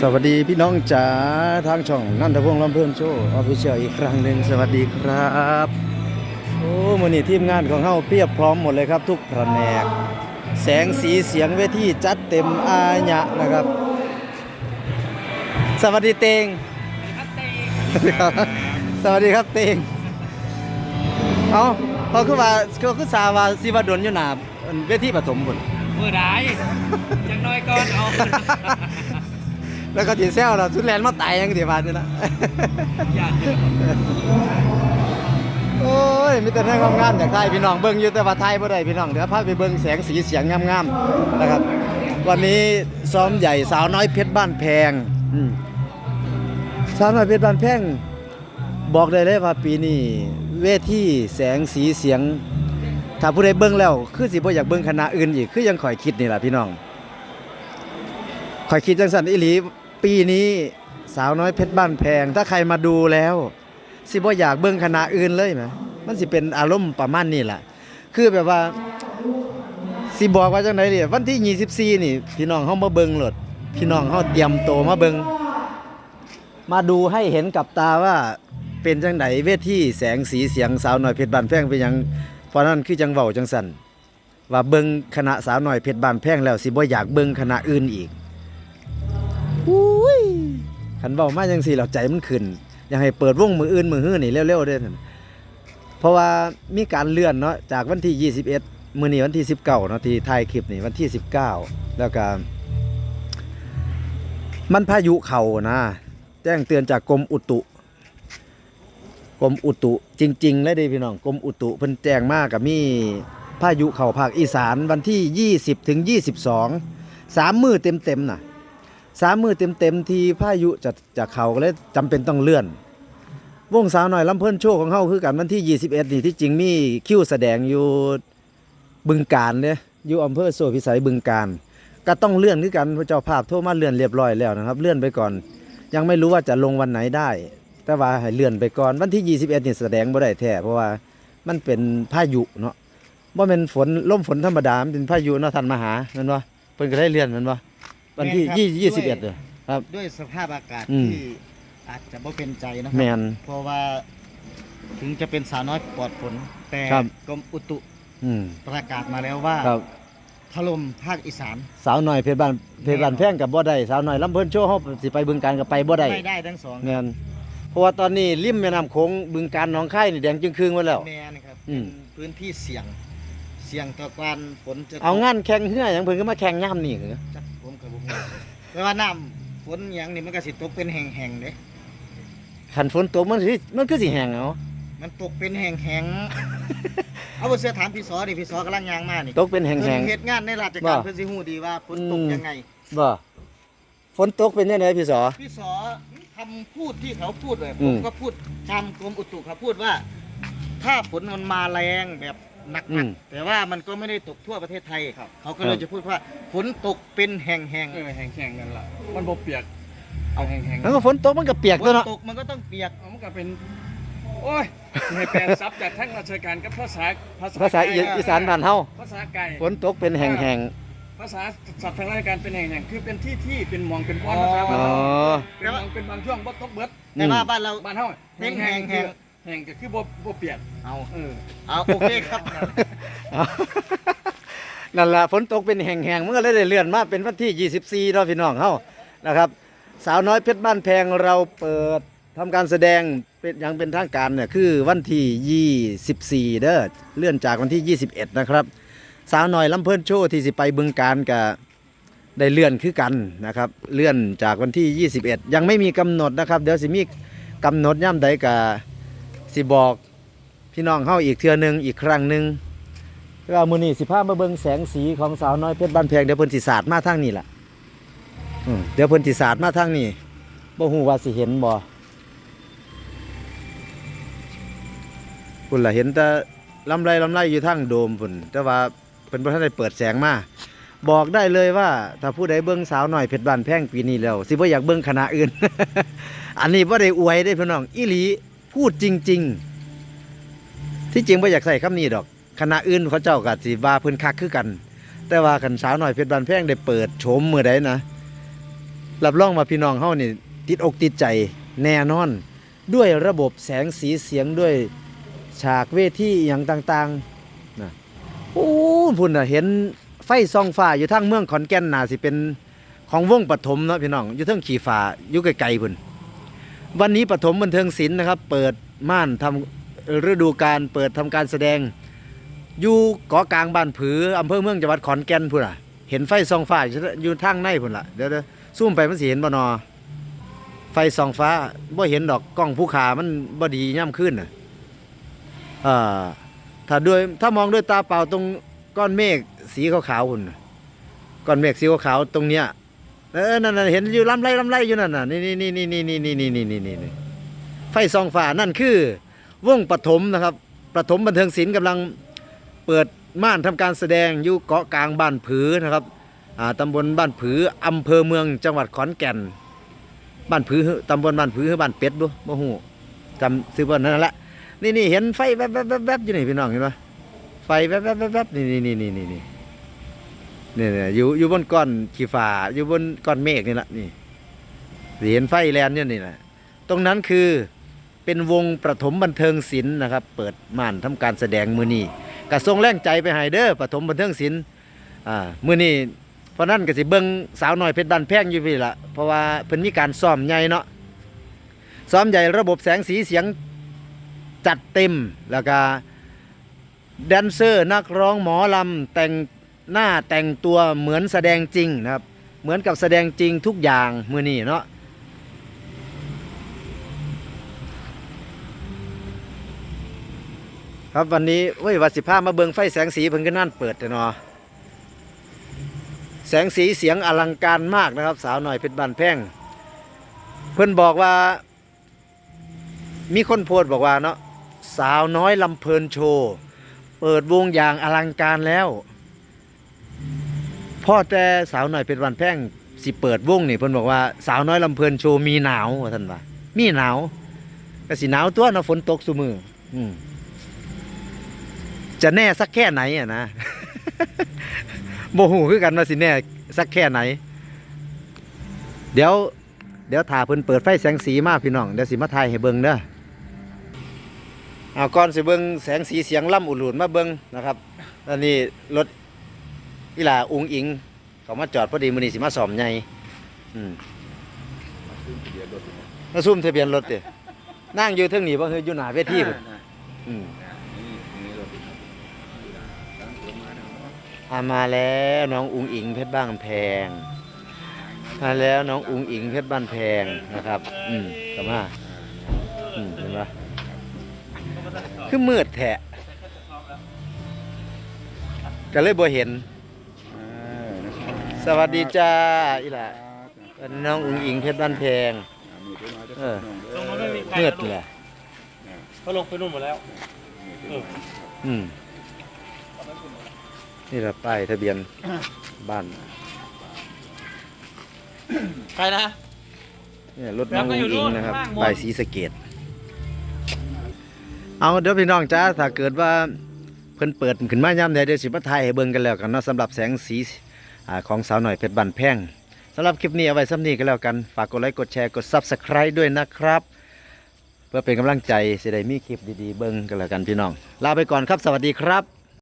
สวัสดีพี่น้องจ๋าทางช่องนันทพงษ์ลำเพิ่มโชว์ออฟฟิเชียลอีกครั้งหนึ่งสวัสดีครับโอ้มือนี้ทีมงานของเฮาเพียบพร้อมหมดเลยครับ ทุกแผนก แสงสีเสียงเวทีจัดเต็มอาญะนะครับ สวัสดีเตงสวัสดีครับเตงเอาเขาคือว่าเขาคือสาวาสิวาดนอยู่หนาเวทีปฐมพุ่นมือได้ยังน้อยก่อนเอา แล้วก็ตีแซวเราสุดแลนมาตายยังตีบาดนี่นะโอ้ยมีแต่แท่งงามๆจากไทยพี่น้องเบิ่งอยู่แต่ว่าไทยบ่ได้พี่น้องเดี๋ยวพาไปเบิ่งแสงสีเสียงงามๆนะครับ วันนี้ซ้อมใหญ่สาวน้อยเพชรบ้านแพงอืมสาวน้อยเพชรบ้านแพงบอกได้เลยว่าปีนี้เวทีแสงสีเสียง ถ้าผู้ใดเบิ่งแล้ว คือสิบ่อยากเบิ่งคณะอื่นอีกคือยังข่อยคิดนี่แหละพี่น้องข่อยคิดจังซั่นอีหลี ปีนี้สาวน้อยเพชรบ้านแพง ถ้าใครมาดูแล้ว สิบ่อยากเบิ่งคณะอื่นเลยไหมมันสิเป็นอารมณ์ประมาณนี้ล่ะคือแบบว่าสิบอกว่าจังไดดิวันที่ 24 นี่ พี่น้องเฮามาเบิ่งโลดพี่น้องเฮาเตรียมโตมาเบิ่งมาดูให้เห็นกับตาว่าเป็นจังไดเวทีแสงสีเสียงสาวน้อยเพชรบ้านแพงเป็นหยังเพราะนั้นคือจังเว้าจังสั่นว่าเบิ่งคณะสาวน้อยเพชรบ้านแพงแล้วสิบ่อยากเบิ่งคณะอื่นอีก อุ้ยคันเว้ามาจังซี่แล้วใจมันขึ้น อยากให้เปิดวงมืออื่นมือฮื้อนี่เร็วๆเด้อเพราะว่ามีการเลื่อนเนาะจากวันที่ 21 มื้อนี้วันที่19เนาะที่ถ่ายคลิปนี่วันที่ 19 แล้วก็มันพายุเข้านะ แจ้งเตือนจากกรมอุตุกรมอุตุจริงๆเลยเด้พี่น้องกรมอุตุเพิ่นแจ้งมากกับมีพายุเข้าภาคอีสานวันที่ 20ถึง22สามมือเต็มๆน่ะ สามมือเต็มๆที่พายุจะจะเข้าก็เลยจำเป็นต้องเลื่อน วงสาวหน่อยลำเพิ่นโชว์ของเฮาคือกันวันที่ 21 นี่ที่จริงมีคิวแสดงอยู่บึงการเด้อยู่อำเภอโซพิสัยบึงการก็ต้องเลื่อนคือกันพระเจ้าภาพโทรมาเลื่อนเรียบร้อยแล้วนะครับ เลื่อนไปก่อน ยังไม่รู้ว่าจะลงวันไหนได้ แต่ว่าให้เลื่อนไปก่อนวันที่ 21นี่แสดงบ่ได้แท้เพราะว่ามันเป็นพายุเนาะบ่แม่นฝนลมฝนธรรมดามันเป็นพายุเนาะท่านมาหาแม่นบ่เพิ่นก็ได้เลื่อนแม่นบ่ วันที่แม่นครับยี่ด้วยยี่สิบเอ็ดเลยครับ ด้วยสภาพอากาศอืม ที่อาจจะไม่เป็นใจนะคแมรันเพราะว่าถึงจะเป็นสาวน้อยปลอดฝน แต่ครับ กรมอุตุอืมประกาศมาแล้วว่าครับ ถล่มภาคอีสาน สาวหน่อยเพชรบ้านเพชรบ้านแพงกับบ่ได้สาวหน่อยลำเพิ่นโชว์เฮาสิไปบึงการกับไปบ่ได้ไม่ได้ทั้งสองแม่นเพราะว่าตอนนี้ริมแม่น้ำโขงบึงการหนองคายนี่แดงจึงครึ่งไว้แล้ว แม่นะครับอืเป็มนพื้นที่เสี่ยง เสี่ยงต่อการฝนจะเอางานแข่งเฮือหยังเพิ่นก็มาแข่งย่ำนี่คือจักผมกั บผมแต่ว่าน้ำฝนอย่างนี้มันก็สิตกเป็นแห่งๆเด้คันฝนตกมันสิมันคือสิแห้งเอามันตกเป็นแห่งๆ เอาบ่เสื้อถามพี่สอดิพี่สอกำลังยางมานี่ตกเป็นแห้เพิ่งนเฮ็ดงานในราชบ่การเพิ่นสิฮู้ดีว่าฝนตกอืม ยังไง ๆบ่ฝนตกเป็นจังไดพี่สอ พี่สอคำพูดที่เขาพูดเลยอืผมม ก็พูดตามกรมอุตุเขาพูดว่า ถ้าฝนมันมาแรงแบบ หนัอืกม ๆแต่ว่ามันก็ไม่ได้ตกทั่วประเทศไทยเขาก็เลยจะพูดว่าฝนตกเป็นแห่งเออแห้งๆนั่นล่ะมันบ่เปียกเอาแห้งแล้วก็ฝนตกมันก็เปียกๆฝตัวนเนาะ ตกมันก็ต้องเปียกๆเอามันก็เป็นโอ้ยสิให้แปลซับจากทั้งราชการกับภาษาภาษาอีอีสานบ้านเฮาภาษาไก่ฝนตกเป็นแห้งภาษาศัพท์ทางราชการเป็นแห่งๆคือเป็นที่ที่เป็นหมองเป็นบอนอ๋อ ภาษาๆบ้าอ๋นอ เฮาเป็นบางเป็นบางช่วงบ่ตกเบิดแต่ว่าบ้านเราบ้านเฮาแห้งๆแห้งๆคือ แห้งก็คือบ่บ่เปียกเอาเออเอาโอเคครับ นั่นล่ะฝนตกเป็นแห่งๆมันก็เลยได้เลื่อนมาเป็นวันที่ 24เนาะพี่น้องเฮานะครับ สาวน้อยเพชรบ้านแพงเราเปิดทำการแสดงเป็นอย่างเป็นทางการเนี่ยคือวันที่ 24 เด้อเลื่อนจากวันที่ 21 นะครับ สาวน้อยลำเพิ่นโชว์ที่สิไปบึงการกับได้เลื่อนคือกันนะครับ เลื่อนจากวันที่ 21 ยังไม่มีกำหนดนะครับ เดี๋ยวสิมีกำหนดย่ำใดกับ สิบอก พี่น้องเฮาอีกเทื่อหนึงอีกครั้งหนึ่งก็มือนี้สิพามาเบิ่งแสงสีของสาวน้อยเพชรบ้านแพงเดี๋ยวเพิ่นสิสาดมาทางนี้ล่ะอืมเดี๋ยวเพิ่นสิสาดมาทางนี้บ่ฮู้ว่าสิเห็นบ่พุ่นล่ะเห็นแต่ลำไรลำไรอยู่ทางโดมพุ่นแต่ว่าเพิ่นบ่ทันได้เปิดแสงมาบอกได้เลยว่า ถ้าผู้ใดเบิ่งสาวน้อยเพชรบ้านแพงปีนี้แล้ว สิบ่อยากเบิ่งคณะอื่น อันนี้บ่ได้อวยเด้พี่น้องอีหลี พูดจริง ๆ ที่จริงบ่อยากใส่คำนี้ดอก คณะอื่นเขาเจ้าก็สิว่าเพิ่นคักคือกัน แต่ว่าคันสาวหน่อยเพชรบานแพงได้เปิดโฉมมือใดนะรับรองว่าพี่น้องเฮานี่ ติดอกติดใจแน่นอน ด้วยระบบแสงสีเสียงด้วยฉากเวทีอย่างต่างๆนะโอ้พุ่นน่ะเห็นไฟส่องฟ้าอยู่ทางเมืองขอนแก่นน่าสิเป็นของวงปฐมเนาะพี่น้องอยู่เทางขี่ฟ้าอยู่ไกลๆพุ่น วันนี้ปฐมบันเทิงศิลป์นะครับ เปิดม่านทำฤดูการเปิดทำการแสดง อยู่เกาะกลางบ้านผืออำเภอเมืองจังหวัดขอนแก่นพุ่นล่ะ เห็นไฟส่องฟ้าอยู่ทางในพุ่นล่ะเดี๋ยวเดี๋ยวซูมไปมันสิเห็นบ่นอไฟส่องฟ้าบ่เห็นดอกกล้องผู้ขามันบ่ดีย่ำขึ้นน่ะเอ่อถ้าด้วยถ้ามองด้วยตาเปล่าตรงก้อนเมฆสีขาวๆพุ่นก้อนเมฆสีขาวๆตรงเนี้ย เออนั่นน่ะเห็นอยู่ลำไรลำไรอยู่นั่นน่ะนี่นี่นี่นี่นี่นี่นี่นี่นี่นี่นี่ไฟส่องฟ้านั่นคือ วงปฐมนะครับปฐมบันเทิงศิลป์กำลังเปิดม่านทำการแสดงอยู่เกาะกลางบ้านผือนะครับอ่าตำบลบ้านผืออำเภอเมืองจังหวัดขอนแก่น บ้านผือตำบลบ้านผือบ้านเป็ดบ่บ่ฮู้จำซื้อบ่นั่นแหละนี่นี่เห็นไฟแวบแวบแวบอยู่นี่พี่น้องเห็นปะไฟแวบแวบแวบแวบนี่นี่นี่นี่นี่ นี่นี่นี่อยู่อยู่บนก้อนขี้ฟ้าอยู่บนก้อนเมฆนี่แหละนี่เห็นไฟแลนอยู่นี่แหละตรงนั้นคือเป็นวงประถมบันเทิงศิลป์นะครับ เปิดม่านทำการแสดงมือนี้กระทรงแรงใจไปให้เด้อประถมบันเทิงศิลป์อ่ามือนี้เพราะนั้นก็สิเบิงสาวน้อยเพชรบันแพงอยู่พี่ละเพราะว่าเพิ่นมีการซ้อมใหญ่เนาะซ้อมใหญ่ระบบแสงสีเสียงจัดเต็มแล้วก็แดนเซอร์นักร้องหมอลำแต่ง หน้าแต่งตัวเหมือนแสดงจริงนะครับ เหมือนกับแสดงจริงทุกอย่างมือนี้เนาะครับวันนี้เว้ยวัดสิพามาเบิงไฟแสงสีเพิ่นก็นั่นเปิดแต่เนาะแสงสีเสียงอลังการมากนะครับ สาวหน่อยเพชรบานแพงเพื่อนบอกว่า มีคนโพสต์บอกว่าเนาะสาวน้อยลำเพลินโชว์ เปิดวงอย่างอลังการแล้ว พ่อแต่สาวหน่อยเพชรบานแพ่งสิเปิดวงนี่เพื่อนบอกว่าสาวน้อยลำเพลินโชว์มีหนาวว่าท่านว่ามีหนาวก็สิหนาวตัวเนาะฝนตกสุมืออืมจะแน่สักแค่ไหนอะนะโมหูคือกันว่าสิแน่สักแค่ไหน เดี๋ยว เดี๋ยวถ่าเพิ่นเปิดไฟแสงสีมากพี่น้องเดี๋ยวสิมาถ่ายให้เบิ่งเด้อเอาก่อนสิเบิ่งแสงสีเสียงล่ำอุดหลุนมาเบิ่งนะครับอันนี้รถ อีหลาอุงอิง เขามาจอดพอดีมื้อนี้สิมาซ่อมใหญ่อืมมาซุ่มทะเบียนรถเด้นั่งอยู่เทิงนี้บ่คืออยู่หน้าเวทีพุ่นอืมอามาแล้วน้องอุงอิงเพชรบ้านแพงมาแล้วน้องอุงอิงเพชรบ้านแพงนะครับ อืมกลับมาอืมเห็นปะคือมืดแทะก็เลยบ่เห็น สวัสดีจ้าอีหล่ะเป็นน้องอุงอิงเพชรบ้านแพงเออตรงนั้นไม่มีใครมืดนะแหละเขาลงไปนู่นหมดแล้วอืมนี่แหละป้ายทะเบียนบ้านใครนะ เนี่ยรถน้องแล้วก็อุอยู่งอิงนู่นนะครับข้างบนใบายสีสะเกตเอาเดี๋ยวพี่น้องจ้าถ้าเกิดว่าเพิ่นเปิดขึ้นมาย่ำใดเดี๋ยวสิมาถ่ายให้เบิ่งกันแล้วกันเนาะสำหรับแสงสีอ่า ของสาวหน่อยเพชรบันแพงสำหรับคลิปนี้เอาไว้ซ้ำนี้ก็แล้วกัน ฝากกดไลค์กดแชร์กดซับสไคร b e ด้วยนะครับ เพื่อเป็นกำลังใจสิได้มีคลิปดีๆเบิ่งกันแล้วกันพี่น้อง ลาไปก่อนครับสวัสดีครับ